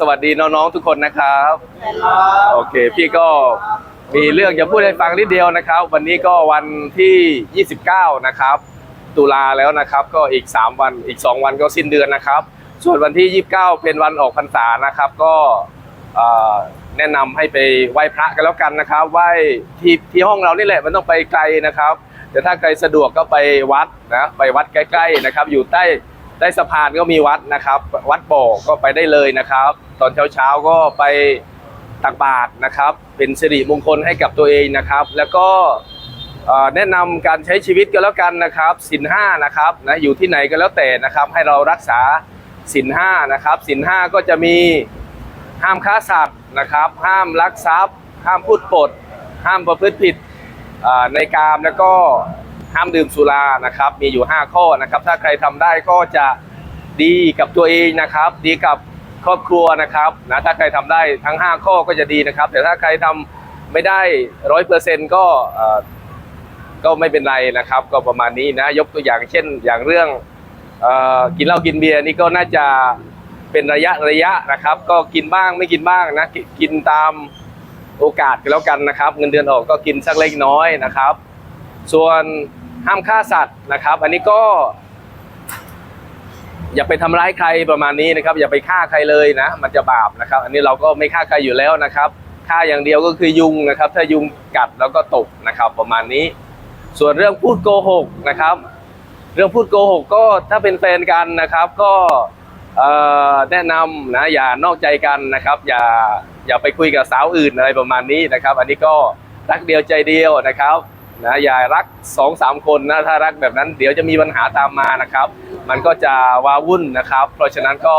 สวัสดีน้องๆทุกคนนะครับ โอเค พี่ก็มีเรื่องจะพูดให้ฟังนิดเดียวนะครับ วันนี้ก็วันที่ 29 นะครับ ตุลาแล้วนะครับ ก็อีก 3 วันอีก 2 วันก็สิ้นเดือนนะครับ ส่วนวันที่ 29 เป็นวันออกพรรษานะครับ ก็แนะนำให้ไปไหว้พระกันแล้วกันนะครับไหว้ที่ที่ห้องเรานี่แหละมันต้องไปไกลนะครับ แต่ถ้าใครสะดวกก็ไปวัดนะไปวัดใกล้ๆนะครับ อยู่ใต้ใต้สะพานก็มีวัดนะครับ วัดโบกก็ไปได้เลยนะครับ ตอนเช้าๆก็ไปตักบาตรนะครับ เป็นสิริมงคลให้กับตัวเองนะครับ แล้วก็แนะนำการใช้ชีวิตก็แล้วกันนะครับสินห้านะครับนะอยู่ที่ไหนก็แล้วแต่นะครับ ให้เรารักษาสินห้านะครับสินห้าก็จะมีห้ามฆ่าสัตว์นะครับ ห้ามลักทรัพย์ ห้ามพูดปด ห้ามประพฤติผิดในกามแล้วก็ห้ามดื่มสุรานะครับ มีอยู่ 5 ข้อนะครับ ถ้าใครทำได้ก็จะดีกับตัวเองนะครับ ดีกับ ครอบครัวนะครับนะถ้าใครทำได้ทั้ง 5 ข้อก็จะดีนะครับ แต่ถ้าใครทำไม่ได้ร้อยเปอร์เซ็นต์ก็ก็ไม่เป็นไรนะครับ ก็ประมาณนี้นะยกตัวอย่างเช่น อย่างเรื่องอกินเหล้ากินเบียร์นี่ก็น่าจะเป็นระยะระยะนะครับ ก็กินบ้างไม่กินบ้างนะกิกินตามโอกาสกันแล้วกันนะครับ เงินเดือนออกก็กินสักเล็กน้อยนะครับ ส่วนห้ามฆ่าสัตว์นะครับ อันนี้ก็ อย่าไปทำร้ายใครประมาณนี้นะครับ อย่าไปฆ่าใครเลยนะ มันจะบาปนะครับ อันนี้เราก็ไม่ฆ่าใครอยู่แล้วนะครับฆ่าอย่างเดียวก็คือยุงนะครับ ถ้ายุงกัดแล้วก็ตกนะครับ ประมาณนี้ ส่วนเรื่องพูดโกหกนะครับ เรื่องพูดโกหกก็ถ้าเป็นแฟนกันนะครับ ก็แนะนำนะอย่านอกใจกันนะครับ อย่าอย่าไปคุยกับสาวอื่นอะไรประมาณนี้นะครับ อันนี้ก็รักเดียวใจเดียวนะครับ นะอย่ารักสองสามคนนะถ้ารักแบบนั้นเดี๋ยวจะมีปัญหาตามมานะครับ มันก็จะวาวุ่นนะครับ เพราะฉะนั้นก็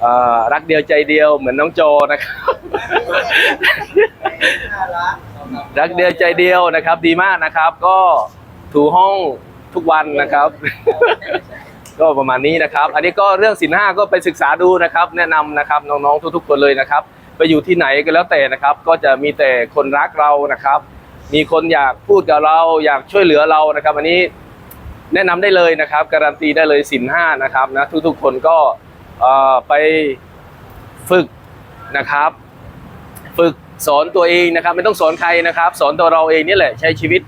เอ่อรักเดียวใจเดียวเหมือนน้องโจนะครับรักเดียวใจเดียวนะครับ ดีมากนะครับ ก็ถูห้องทุกวันนะครับ ก็ประมาณนี้นะครับ อันนี้ก็เรื่องสินห้าก็ไปศึกษาดูนะครับ แนะนำนะครับน้องๆทุกๆคนเลยนะครับ ไปอยู่ที่ไหนก็แล้วแต่นะครับ ก็จะมีแต่คนรักเรานะครับ มีคนอยากพูดกับเรา อยากช่วยเหลือเรานะครับ อันนี้แนะนำได้เลยนะครับ การันตีได้เลยสินห้านะครับนะทุกๆคนก็ไปฝึกนะครับ ฝึกสอนตัวเองนะครับ ไม่ต้องสอนใครนะครับ สอนตัวเราเองนี่แหละใช้ชีวิต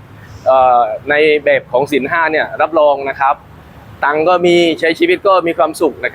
ในแบบของสินห้าเนี่ยรับรองนะครับ ตังก็มีใช้ชีวิตก็มีความสุขนะครับ